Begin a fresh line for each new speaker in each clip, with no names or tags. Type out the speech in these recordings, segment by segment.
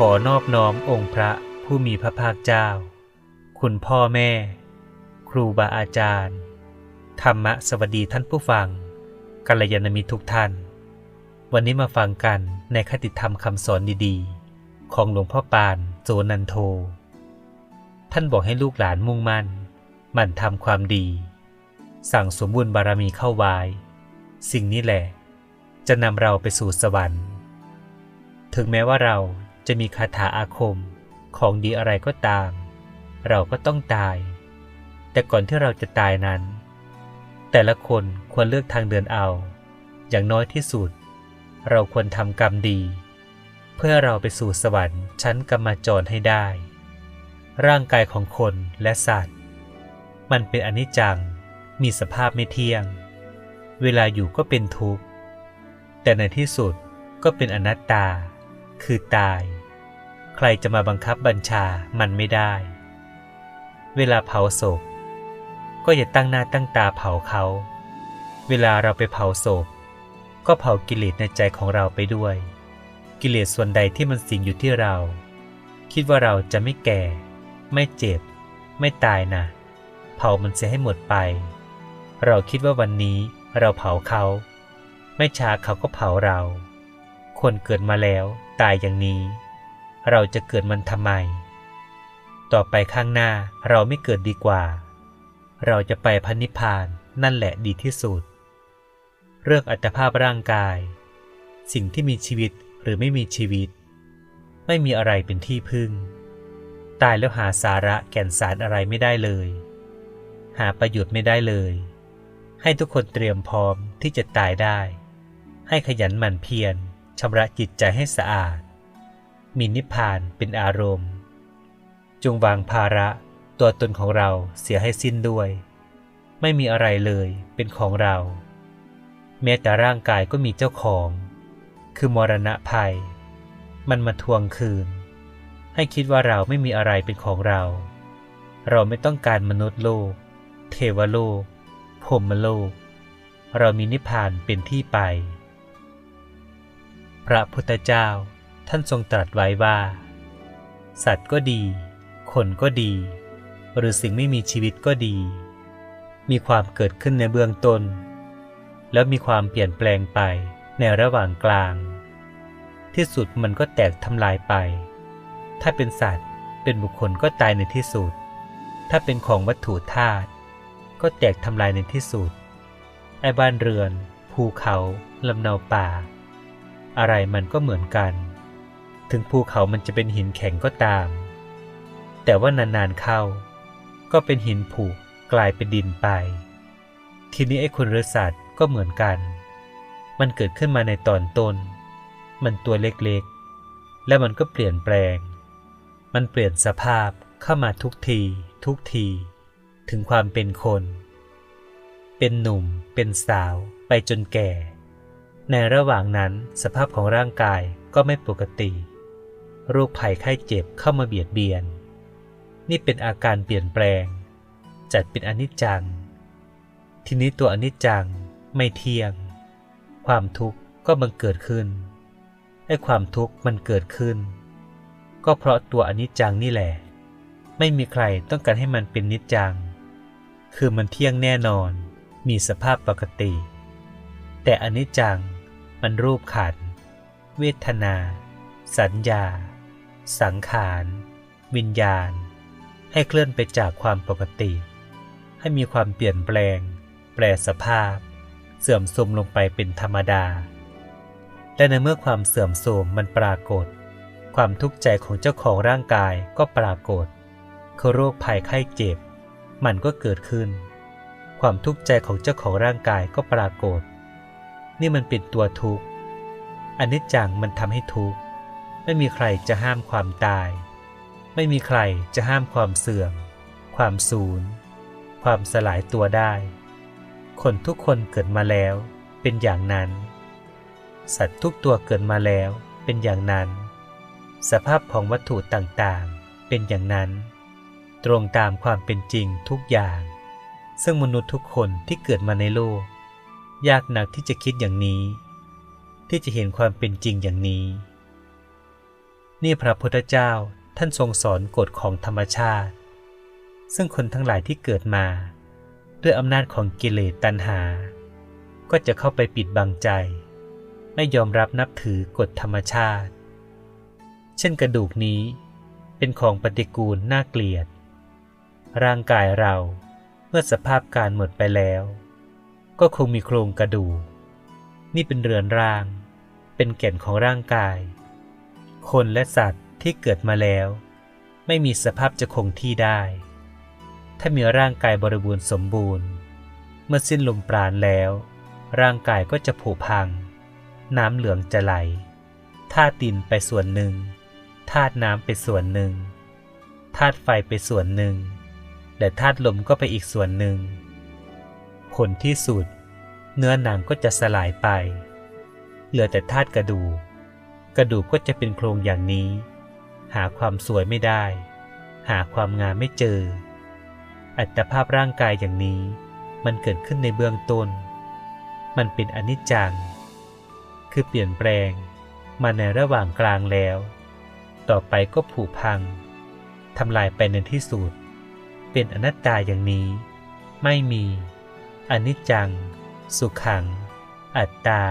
ขอนอบน้อมองค์พระผู้มีพระภาคเจ้า คุณพ่อแม่ ครูบาอาจารย์ ธรรมะสวัสดีท่านผู้ฟังกัลยาณมิตรทุกท่าน วันนี้มาฟังกันในคติธรรมคำสอนดีๆ ของหลวงพ่อปานโจนันโท ท่านบอกให้ลูกหลานมุ่งมั่น หมั่นทำความดี สั่งสมบุญบารมีเข้าไว้ สิ่งนี้แหละ จะนำเราไปสู่สวรรค์ ถึงแม้ว่าเรา จะมีคาถาอาคมของดีอะไรก็ตาม เราก็ต้องตาย แต่ก่อนที่เราจะตายนั้น แต่ละคนควรเลือกทางเดินเอา อย่างน้อยที่สุด เราควรทำกรรมดี เพื่อเราไปสู่สวรรค์ชั้นกรรมจรให้ได้ ร่างกายของคนและสัตว์ มันเป็นอนิจจังมีสภาพไม่เที่ยง เวลาอยู่ก็เป็นทุกข์ แต่ในที่สุดก็เป็นอนัตตา คือตาย ใครจะมาบังคับบัญชามันไม่ได้ เวลาเผาศพ ก็อย่าตั้งหน้าตั้งตาเผาเขา เวลาเราไปเผาศพ ก็เผากิเลสในใจของเราไปด้วย กิเลสส่วนใดที่มันสิงอยู่ที่เรา คิดว่าเราจะไม่แก่ ไม่เจ็บ ไม่ตายนะเผามันเสียให้หมดไป เราคิดว่าวันนี้เราเผาเขา ไม่ช้าเขาก็เผาเรา คนเกิดมาแล้วตายอย่างนี้ เราจะเกิดมันทำไม ต่อไปข้างหน้าเราไม่เกิดดีกว่า เราจะไปพันนิพพานนั่นแหละดีที่สุด เรื่องอัตภาพร่างกาย สิ่งที่มีชีวิตหรือไม่มีชีวิต ไม่มีอะไรเป็นที่พึ่ง ตายแล้วหาสาระแก่นสารอะไรไม่ได้เลย หาประโยชน์ไม่ได้เลย ให้ทุกคนเตรียมพร้อมที่จะตายได้ ให้ขยันหมั่นเพียรชำระจิตใจให้สะอาด มีนิพพานเป็นอารมณ์ จงวางภาระตัวตนของเราเสียให้สิ้นด้วย ไม่มีอะไรเลยเป็นของเรา แม้แต่ร่างกายก็มีเจ้าของ คือมรณะภัย มันมาทวงคืน ให้คิดว่าเราไม่มีอะไรเป็นของเรา เราไม่ต้องการมนุษย์โลก เทวโลกพรมโลก เรามีนิพพานเป็นที่ไป พระพุทธเจ้า ท่านทรงตรัสไว้ว่า สัตว์ก็ดี คนก็ดี หรือสิ่งไม่มีชีวิตก็ดี มีความเกิดขึ้นในเบื้องต้น แล้วมีความเปลี่ยนแปลงไปในระหว่างกลาง ที่สุดมันก็แตกทำลายไป ถ้าเป็นสัตว์เป็นบุคคลก็ตายในที่สุด ถ้าเป็นของวัตถุธาตุก็แตกทำลายในที่สุด ไอ้บ้านเรือน ภูเขาลำเนาป่า อะไรมันก็เหมือนกัน ถึงภูเขามันจะเป็นหินแข็งก็ตาม แต่ว่านานๆเข้า ก็เป็นหินผุกลายเป็นดินไป ทีนี้ไอ้คนหรือสัตว์ก็เหมือนกัน มันเกิดขึ้นมาในตอนต้น มันตัวเล็กๆ แล้วมันก็เปลี่ยนแปลง มันเปลี่ยนสภาพเข้ามาทุกที ทุกที ถึงความเป็นคน เป็นหนุ่ม เป็นสาวไปจนแก่ ในระหว่างนั้นสภาพของร่างกายก็ไม่ปกติ โรคภัยไข้เจ็บเข้ามาเบียดเบียน นี่เป็นอาการเปลี่ยนแปลง จัดเป็นอนิจจัง ทีนี้ตัวอนิจจังไม่เที่ยง ความทุกข์ก็บังเกิดขึ้นไอ้ความทุกข์มันเกิดขึ้น ก็เพราะตัวอนิจจังนี่แหละ ไม่มีใครต้องการให้มันเป็นนิจจัง คือมันเที่ยงแน่นอน มีสภาพปกติ แต่อนิจจังมันรูปขัน เวทนา สัญญา สังขาร วิญญาณ ให้เคลื่อนไปจากความปกติ ให้มีความเปลี่ยนแปลง แปลสภาพ เสื่อมโทรมลงไปเป็นธรรมดา และในเมื่อความเสื่อมโทรมมันปรากฏ ความทุกข์ใจของเจ้าของร่างกายก็ปรากฏคือโรคภัยไข้เจ็บ มันก็เกิดขึ้น ความทุกข์ใจของเจ้าของร่างกายก็ปรากฏ นี่มันเป็นตัวทุกข์อนิจจังมันทำให้ทุกข์ ไม่มีใครจะห้ามความตาย ไม่มีใครจะห้ามความเสื่อม ความสูญ ความสลายตัวได้ คนทุกคนเกิดมาแล้วเป็นอย่างนั้น สัตว์ทุกตัวเกิดมาแล้วเป็นอย่างนั้น สภาพของวัตถุต่างๆ เป็นอย่างนั้น ตรงตามความเป็นจริงทุกอย่าง ซึ่งมนุษย์ทุกคนที่เกิดมาในโลก ยากหนักที่จะคิดอย่างนี้ ที่จะเห็นความเป็นจริงอย่างนี้ นี่พระพุทธเจ้าท่านทรงสอนกฎของธรรมชาติ ซึ่งคนทั้งหลายที่เกิดมา ด้วยอำนาจของกิเลสตัณหา ก็จะเข้าไปปิดบังใจ ไม่ยอมรับนับถือกฎธรรมชาติ เช่นกระดูกนี้เป็นของปฏิกูลน่าเกลียด ร่างกายเราเมื่อสภาพการหมดไปแล้ว ก็คงมีโครงกระดูก นี่เป็นเรือนร่าง เป็นแก่นของร่างกาย คนและสัตว์ที่เกิดมาแล้ว ไม่มีสภาพจะคงที่ได้ ถ้ามีร่างกายบริบูรณ์สมบูรณ์ เมื่อสิ้นลมปราณแล้ว ร่างกายก็จะผุพัง น้ำเหลืองจะไหลธาตุดินไปส่วนหนึ่งธาตุน้ำไปส่วนหนึ่งธาตุไฟไปส่วนหนึ่งและธาตุลมก็ไปอีกส่วนหนึ่ง ผลที่สุด เนื้อหนังก็จะสลายไป เหลือแต่ธาตุกระดูก กระดูกก็จะเป็นโครงอย่างนี้ หาความสวยไม่ได้ หาความงามไม่เจอ อัตภาพร่างกายอย่างนี้ มันเกิดขึ้นในเบื้องต้น มันเป็นอนิจจัง คือเปลี่ยนแปลงมาในระหว่างกลางแล้ว ต่อไปก็ผุพังทำลายไปในที่สุด เป็นอนัตตาอย่างนี้ ไม่มีอนิจจัง สุขัง อัตตา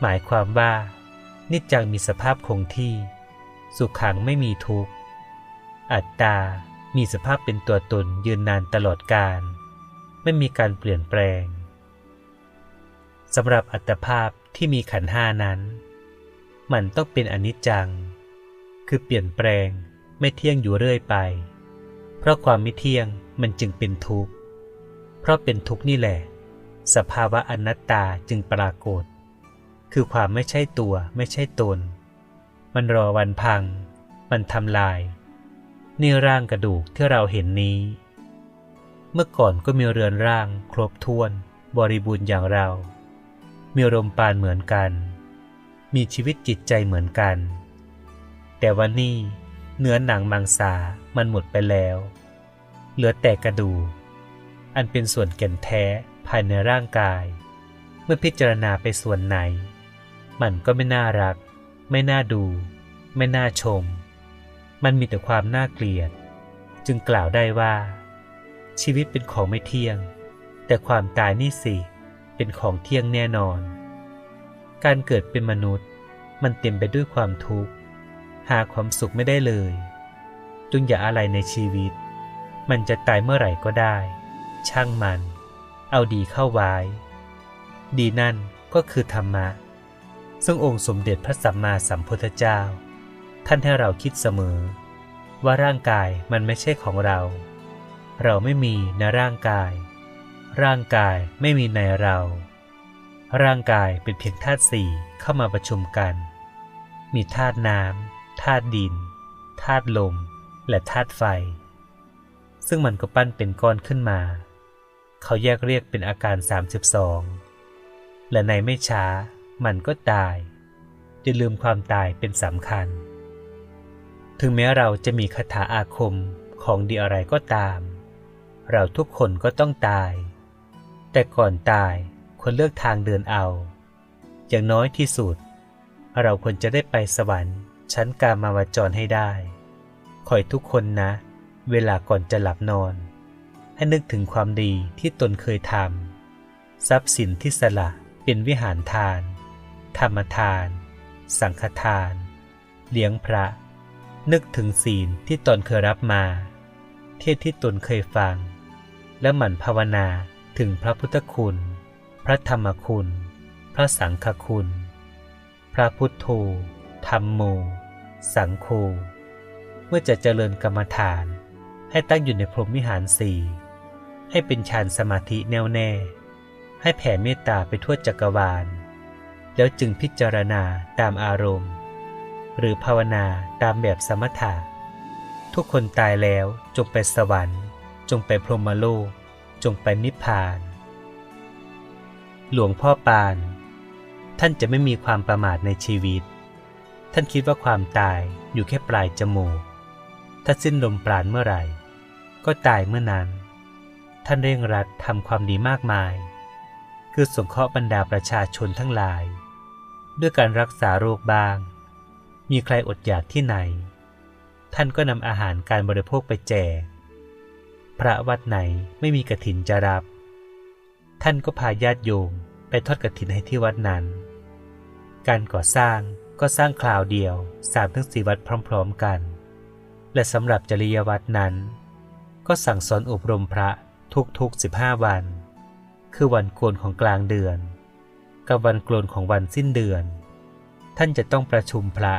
หมายความว่า นิจจังมีสภาพคงที่ สุขขังไม่มีทุกข์ อัตตา มีสภาพเป็นตัวตนยืนนานตลอดกาลไม่มีการเปลี่ยนแปลงสำหรับอัตภาพที่มีขันห้านั้น มันต้องเป็นอนิจจัง คือเปลี่ยนแปลงไม่เที่ยงอยู่เรื่อยไป เพราะความไม่เที่ยงมันจึงเป็นทุกข์ เพราะเป็นทุกข์นี่แหละ สภาวะอนัตตาจึงปรากฏ คือความไม่ใช่ตัวไม่ใช่ตน มันรอวันพัง มันทำลาย นี่ร่างกระดูกที่เราเห็นนี้ เมื่อก่อนก็มีเรือนร่าง ครบถ้วน บริบูรณ์อย่างเรา มีลมปานเหมือนกัน มีชีวิตจิตใจเหมือนกัน แต่วันนี้เนื้อหนังมังสามันหมดไปแล้ว เหลือแต่กระดูก อันเป็นส่วนแก่นแท้ภายในร่างกาย เมื่อพิจารณาไปส่วนไหน มันก็ไม่น่ารัก ไม่น่าดู ไม่น่าชม มันมีแต่ความน่าเกลียด จึงกล่าวได้ว่า ชีวิตเป็นของไม่เที่ยง แต่ความตายนี่สิเป็นของเที่ยงแน่นอน การเกิดเป็นมนุษย์ มันเต็มไปด้วยความทุกข์ หาความสุขไม่ได้เลยจงอย่าอะไรในชีวิต มันจะตายเมื่อไหร่ก็ได้ ช่างมัน เอาดีเข้าไว้ ดีนั่นก็คือธรรมะ ซึ่งองค์สมเด็จพระสัมมาสัมพุทธเจ้า ท่านให้เราคิดเสมอ ว่าร่างกายมันไม่ใช่ของเรา เราไม่มีในร่างกาย ร่างกายไม่มีในเรา ร่างกายเป็นเพียงธาตุสี่เข้ามาประชุมกัน มีธาตุน้ำธาตุดินธาตุลม และธาตุไฟ ซึ่งมันก็ปั้นเป็นก้อนขึ้นมา เขาแยกเรียกเป็นอาการ 32 และในไม่ช้า มันก็ตาย จะลืมความตายเป็นสำคัญ ถึงแม้เราจะมีคาถาอาคมของดีอะไรก็ตาม เราทุกคนก็ต้องตาย แต่ก่อนตายควรเลือกทางเดินเอา อย่างน้อยที่สุด เราควรจะได้ไปสวรรค์ ชั้นกามาวจรให้ได้คอยทุกคนนะ เวลาก่อนจะหลับนอน ให้นึกถึงความดีที่ตนเคยทำทรัพย์สินที่สละเป็นวิหารทาน ธรรมทาน สังฆทาน เลี้ยงพระ นึกถึงศีลที่ตนเคยรับมา เทศที่ตนเคยฟัง และหมั่นภาวนาถึงพระพุทธคุณ พระธรรมคุณ พระสังฆคุณ พระพุทโธธรรมโม สังโฆเมื่อจะเจริญกรรมฐาน ให้ตั้งอยู่ในพรหมวิหารสี่ให้เป็นฌานสมาธิแน่วแน่ ให้แผ่เมตตาไปทั่วจักรวาล แล้วจึงพิจารณาตามอารมณ์ หรือภาวนาตามแบบสมถะ ทุกคนตายแล้วจงไปสวรรค์ จงไปพรหมโลก จงไปนิพพาน หลวงพ่อปาน ท่านจะไม่มีความประมาทในชีวิต ท่านคิดว่าความตายอยู่แค่ปลายจมูก ถ้าสิ้นลมปราณเมื่อไหร่ ก็ตายเมื่อนั้น ท่านเร่งรัดทำความดีมากมาย คือสงเคราะห์บรรดาประชาชนทั้งหลาย ด้วยการรักษาโรคบ้าง มีใครอดอยากที่ไหน ท่านก็นำอาหารการบริโภคไปแจก พระวัดไหนไม่มีกระถินจะรับ ท่านก็พาญาติโยมไปทอดกระถินให้ที่วัดนั้น การก่อสร้างก็สร้างคราวเดียวสามถึงสี่วัดพร้อม ๆกัน และสำหรับจริยวัดนั้น ก็สั่งสอนอบรมพระทุกๆสิบห้าวัน คือวันโกนของกลางเดือน กับวันโกนของวันสิ้นเดือน ท่านจะต้องประชุมพระ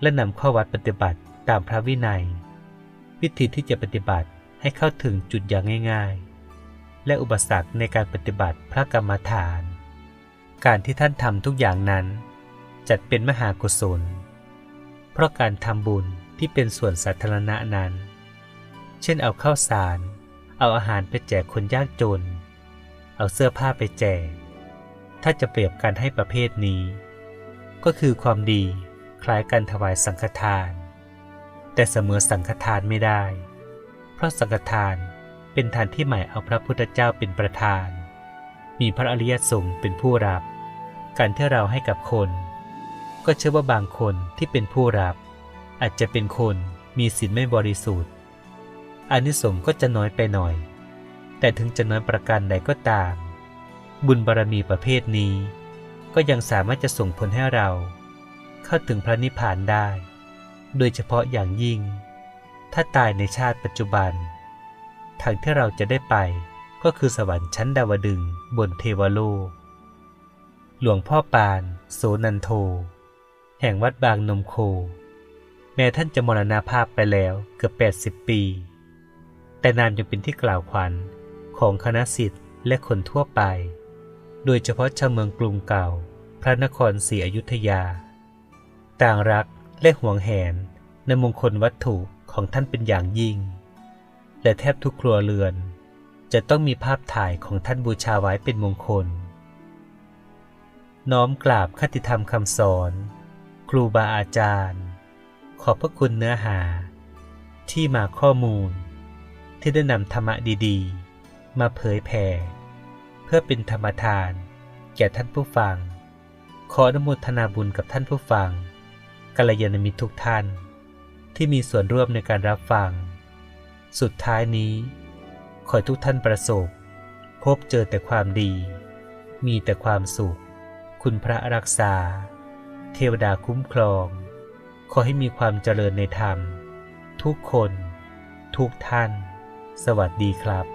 และนำข้อวัดปฏิบัติตามพระวินัย วิธีที่จะปฏิบัติให้เข้าถึงจุดอย่างง่าย ๆ และอุปสรรคในการปฏิบัติพระกรรมฐาน การที่ท่านทำทุกอย่างนั้น จัดเป็นมหากุศล เพราะการทำบุญที่เป็นส่วนสาธารณะนั้น เช่นเอาข้าวสาร เอาอาหารไปแจกคนยากจน เอาเสื้อผ้าไปแจก ถ้าจะเปรียบกันให้ประเภทนี้ ก็คือความดีคล้ายการถวายสังฆทาน แต่เสมอสังฆทานไม่ได้ เพราะสังฆทานเป็นทานที่หมายเอาพระพุทธเจ้าเป็นประธาน มีพระอริยสงฆ์เป็นผู้รับ การที่เราให้กับคน ก็เชื่อว่าบางคนที่เป็นผู้รับ อาจจะเป็นคนมีศีลไม่บริสุทธิ์อานิสงส์ก็จะน้อยไปหน่อย แต่ถึงจะน้อยประการใดก็ตาม บุญบารมีประเภทนี้ ก็ยังสามารถจะส่งผลให้เรา เข้าถึงพระนิพพานได้ โดยเฉพาะอย่างยิ่ง ถ้าตายในชาติปัจจุบัน ทางที่เราจะได้ไปก็คือสวรรค์ชั้นดาวดึงบนเทวโลก หลวงพ่อปานโสนันโท แห่งวัดบางนมโค แม้ท่านจะมรณาภาพไปแล้วเกือบ80 ปี แต่นามยังเป็นที่กล่าวขวัญของคณะสิทธิ์และคนทั่วไป โดยเฉพาะชาวเมืองกรุงเก่า พระนครศรีอยุธยา ต่างรักและห่วงแหนในมงคลวัตถุของท่านเป็นอย่างยิ่ง และแทบทุกครัวเรือน จะต้องมีภาพถ่ายของท่านบูชาไว้เป็นมงคล น้อมกราบคติธรรมคำสอน ครูบาอาจารย์ ขอบพระคุณเนื้อหา ที่มาข้อมูล ที่ได้นำธรรมะดี ๆ มาเผยแผ่ พื่อเป็นธรรมทาน แก่ท่านผู้ฟัง ขออนุโมทนาบุญกับท่านผู้ฟังกัลยาณมิตรทุกท่าน ที่มีส่วนร่วมในการรับฟัง สุดท้ายนี้ ขอทุกท่านประสบ พบเจอแต่ความดี มีแต่ความสุข คุณพระรักษา เทวดาคุ้มครอง ขอให้มีความเจริญในธรรม ทุกคน ทุกท่าน สวัสดีครับ